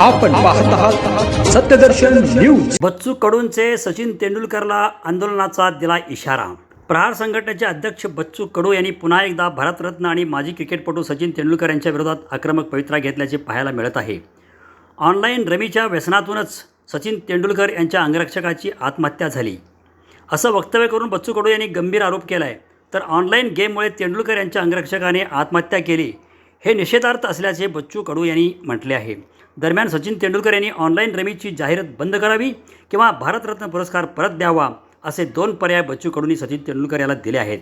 आपण पाहत आहात सत्यदर्शन न्यूज. बच्चू कडूंचे सचिन तेंडुलकरला आंदोलनाचा दिला इशारा. प्रहार संघटनेचे अध्यक्ष बच्चू कडू यांनी पुन्हा एकदा भारतरत्न आणि माजी क्रिकेटपटू सचिन तेंडुलकर यांच्या विरोधात आक्रमक पवित्रा घेतल्याचे पाहायला मिळत आहे. ऑनलाईन रमीच्या व्यसनातूनच सचिन तेंडुलकर यांच्या अंगरक्षकाची आत्महत्या झाली. असं वक्तव्य करून बच्चू कडू यांनी गंभीर आरोप केला आहे तर ऑनलाईन गेममुळे तेंडुलकर यांच्या अंगरक्षकाने आत्महत्या केली हे निषेधार्थ असल्याचे बच्चू कडू यांनी म्हटले आहे. दरम्यान सचिन तेंडुलकर यांनी ऑनलाईन रमीची जाहिरात बंद करावी किंवा भारतरत्न पुरस्कार परत द्यावा असे दोन पर्याय बच्चू कडूंनी सचिन तेंडुलकर याला दिले आहेत.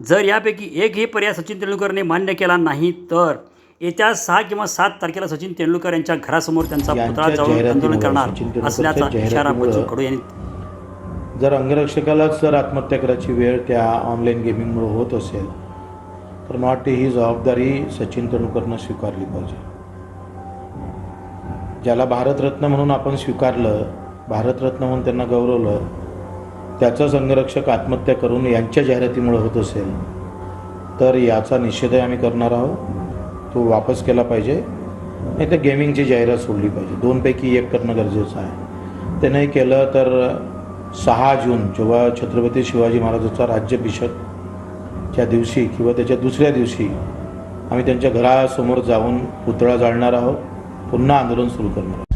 जर यापैकी एकही पर्याय सचिन तेंडुलकरने मान्य केला नाही तर येत्या सहा किंवा सात तारखेला सचिन तेंडुलकर यांच्या घरासमोर त्यांचा पुतळा जाळून आंदोलन करणार असल्याचा इशारा बच्चू कडू यांनी जर अंगरक्षकालाच जर आत्महत्या करायची वेळ त्या ऑनलाईन गेमिंगमुळे होत असेल तर मला वाटते ही जबाबदारी सचिन तेंडुलकरनं स्वीकारली पाहिजे. ज्याला भारतरत्न म्हणून आपण स्वीकारलं भारतरत्न म्हणून त्यांना गौरवलं त्याचं संरक्षक आत्महत्या करून यांच्या जाहिरातीमुळे होत असेल तर याचा निषेधही आम्ही करणार आहोत. तो वापस केला पाहिजे. नाही तर गेमिंगची जाहिरात सोडली पाहिजे. दोनपैकी एक करणं गरजेचं आहे. ते नाही केलं तर सहा जून जेव्हा छत्रपती शिवाजी महाराजांचा राज्याभिषेकच्या दिवशी किंवा त्याच्या दुसऱ्या दिवशी आम्ही त्यांच्या घरासमोर जाऊन पुतळा जाळणार आहोत. पुन्हा आंदोलन सुरू करणार.